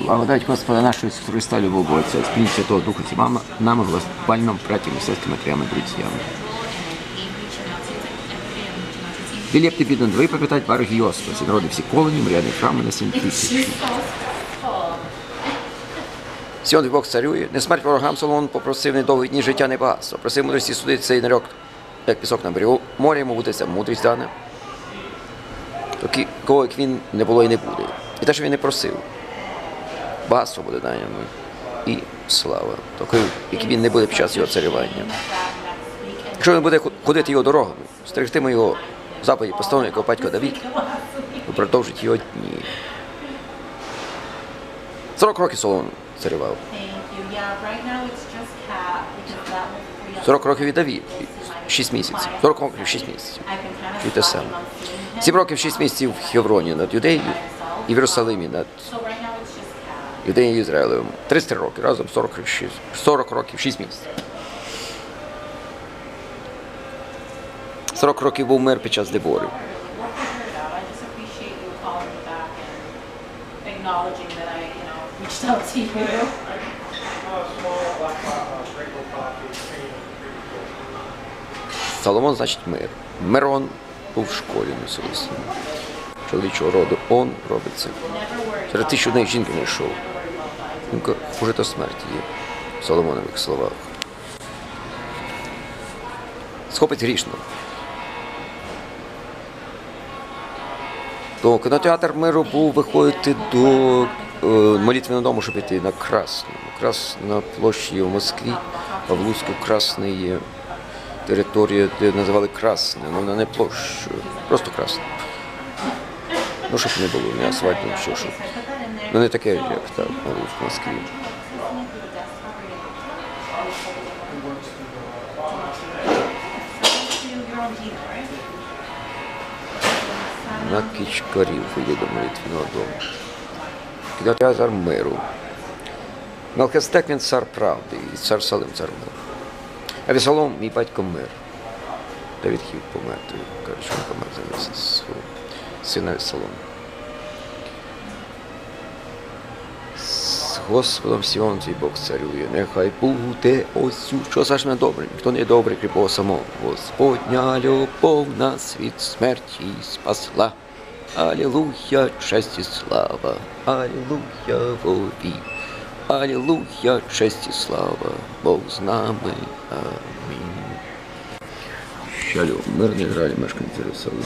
Благодать Господа нашого Ісуса Христа, любов Бога Отця, Святого Духа Сімама, нами, власпальном, братьями, сестрами, матерями, друзьями. Філіп Типідон, ви попитать пару гіосфа, всі народи всі колені, мряди храми на сім тисяч. Сьогодні Бог царює, не смерть ворогам Соломон попросив недовгі дні життя не багатство, просив мудрості судити цей нарок, як пісок на берегу моря, йому буде ця мудрість дана. Такі, кого як він не було і не буде. І те, що він не просив. Багатство буде дано йому. І слава, такою, який він не буде під час його царювання. Якщо він буде ходити його дорогами, стерегтиме його заповіді, постановлення його батько Давід, то продовжить його дні. 40 років Соломон царював. Thank you. Yeah, right now it's just cat because that will free up. 40 років і Давід, 6 місяців. 40 років 6 місяців. І те саме. him 7 років 6 місяців в Хевроні над Юдеєю і в Єрусалимі над So right now it's just і Ізраїлем. 33 роки, разом 40 років, 6, 40 років, 6 місяців. 40 років був мир під час you. Соломон значить мир. Мирон був в школі носилися. Чоловічого роду он робиться. Серед тисяч однієї жінки не йшов. Думка, уже до смерті є в Соломонових словах. Схопить грішно. То кінотеатр миру був виходити до е, молитвеного дому, щоб йти на Красну. Красна площі в Москві, Павлуську Красний є територія, де називали Красне, ну вона не площа, просто Красна. Ну, щоб не було, не асфальтно, що, щоб. Ну не таке, як мабуть, в Москві. На кічкарів вийде до дому. Кінотеатр миру. Мелхистек він цар правди, і цар Салим цар миру. А Вісолом мій батько мир. Давід хотів померти. Каже, що він помер замість свого сина Вісолом. Господом Сіон твій Бог царює, нехай буде осю, що зажме добрим, хто не добрий, крім самого. Господня любов нас від смерті спасла. Алілуя, честь і слава, Алілуя, вові. Алілуя, честь і слава, Бог з нами. Амінь. Шалом, мирний гралі мешканці Єрусалиму.